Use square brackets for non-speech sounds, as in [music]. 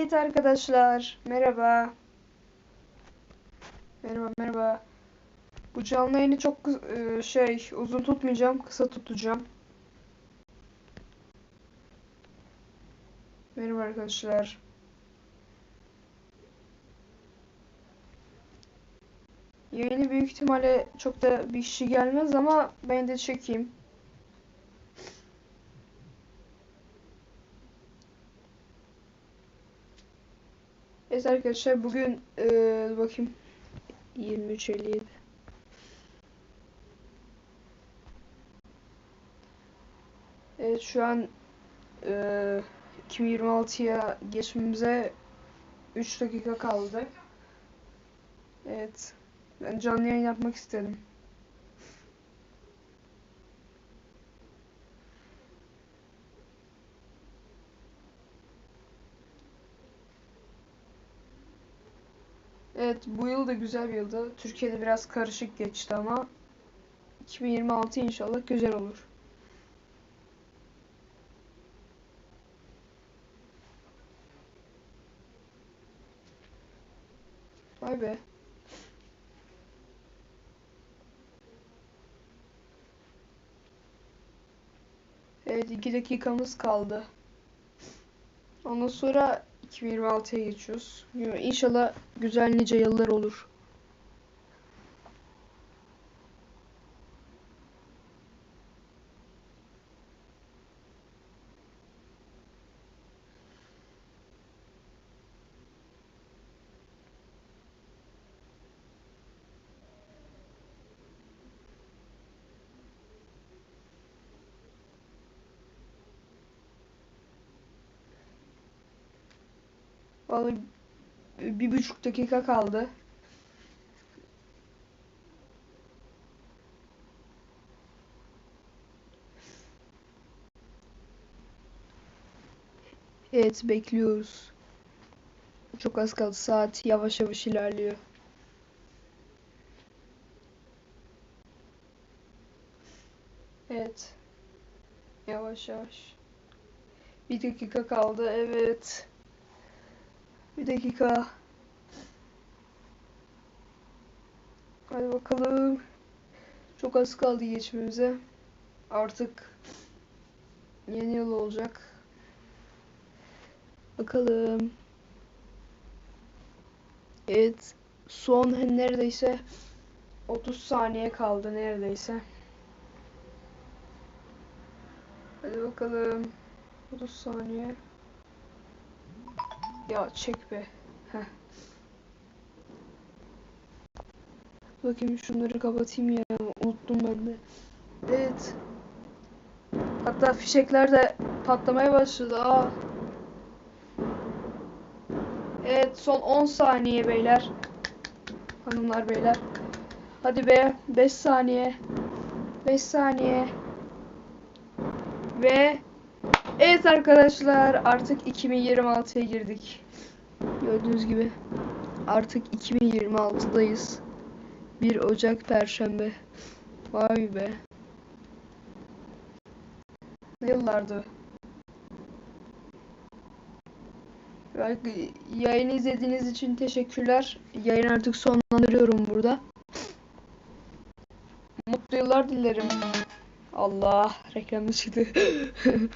Evet arkadaşlar, merhaba. Merhaba, merhaba. Bu canlı yayını çok e, şey uzun tutmayacağım, kısa tutacağım. Merhaba arkadaşlar. Yayını büyük ihtimalle çok da bir kişi gelmez ama ben de çekeyim. Evet arkadaşlar bugün eee bakayım 23.57 Evet şu an eee 2026'ya geçmemize 3 dakika kaldı. Evet. Ben canlı yayın yapmak istedim. Evet bu yıl da güzel bir yıldı. Türkiye'de biraz karışık geçti ama 2026 inşallah güzel olur. Vay be. Evet 2 dakikamız kaldı. Ondan sonra 2026'ya geçiyoruz. İnşallah güzel nice yıllar olur. Vallahi bir buçuk dakika kaldı. Evet bekliyoruz. Çok az kaldı. Saat yavaş yavaş ilerliyor. Evet. Yavaş yavaş. Bir dakika kaldı. Evet. Bir dakika. Hadi bakalım. Çok az kaldı geçmemize. Artık yeni yıl olacak. Bakalım. Evet. Son neredeyse 30 saniye kaldı neredeyse. Hadi bakalım. 30 saniye. Ya çek be. Heh. Bakayım şunları kapatayım ya. Unuttum ben de. Evet. Hatta fişekler de patlamaya başladı. Aa. Evet son 10 saniye beyler. Hanımlar beyler. Hadi be 5 saniye. 5 saniye. Ve evet arkadaşlar artık 2026'ya girdik. Gördüğünüz gibi artık 2026'dayız. 1 Ocak Perşembe. Vay be. Ne yıllardı? Belki yayını izlediğiniz için teşekkürler. Yayını artık sonlandırıyorum burada. Mutlu yıllar dilerim. Allah reklam çıktı. [laughs]